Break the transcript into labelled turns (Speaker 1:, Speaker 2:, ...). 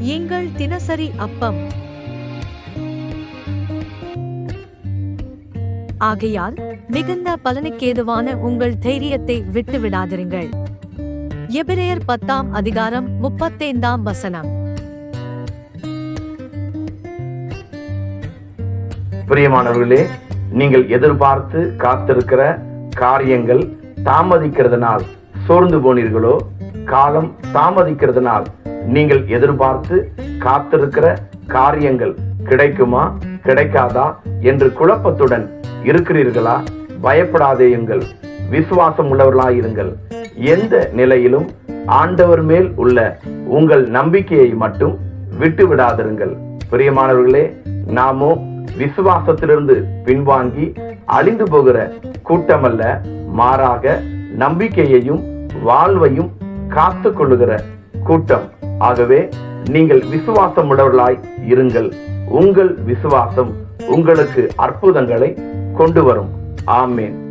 Speaker 1: எங்கள் தினசரி அப்பம்.
Speaker 2: ஆகையால் மிகுந்த பலனுக்கேதுவான உங்கள் தைரியத்தை விட்டு விடாதிருங்கள் எபிரேயர் பத்தாம் அதிகாரம் முப்பத்தைந்தாம் வசனம்.
Speaker 3: பிரியமானவர்களே நீங்கள் எதிர்பார்த்து காத்திருக்கிற காரியங்கள் தாமதிக்கிறதுனால் சோர்ந்து போனீர்களோ காலம் தாமதிக்கிறதுனால் நீங்கள் எதிர்பார்த்து காத்திருக்கிற காரியங்கள் கிடைக்குமா கிடைக்காதா என்று குழப்பத்துடன் இருக்கிறீர்களா? பயப்படாதேயுங்கள் விசுவாசம் உள்ளவர்களாயிருங்கள் எந்த நிலையிலும் ஆண்டவர் மேல் உள்ள உங்கள் நம்பிக்கையை மட்டும் விட்டு விடாதிருங்கள் பிரியமானவர்களே நாமோ விசுவாசத்திலிருந்து பின்வாங்கி அழிந்து போகிற கூட்டமல்ல மாறாக நம்பிக்கையையும் வாழ்வையும் காத்து கொள்ளுகிற கூட்டம். ஆகவே நீங்கள் விசுவாசம் உள்ளவர்களாய் இருங்கள். உங்கள் விசுவாசம் உங்களுக்கு அற்புதங்களை கொண்டு வரும். ஆமேன்.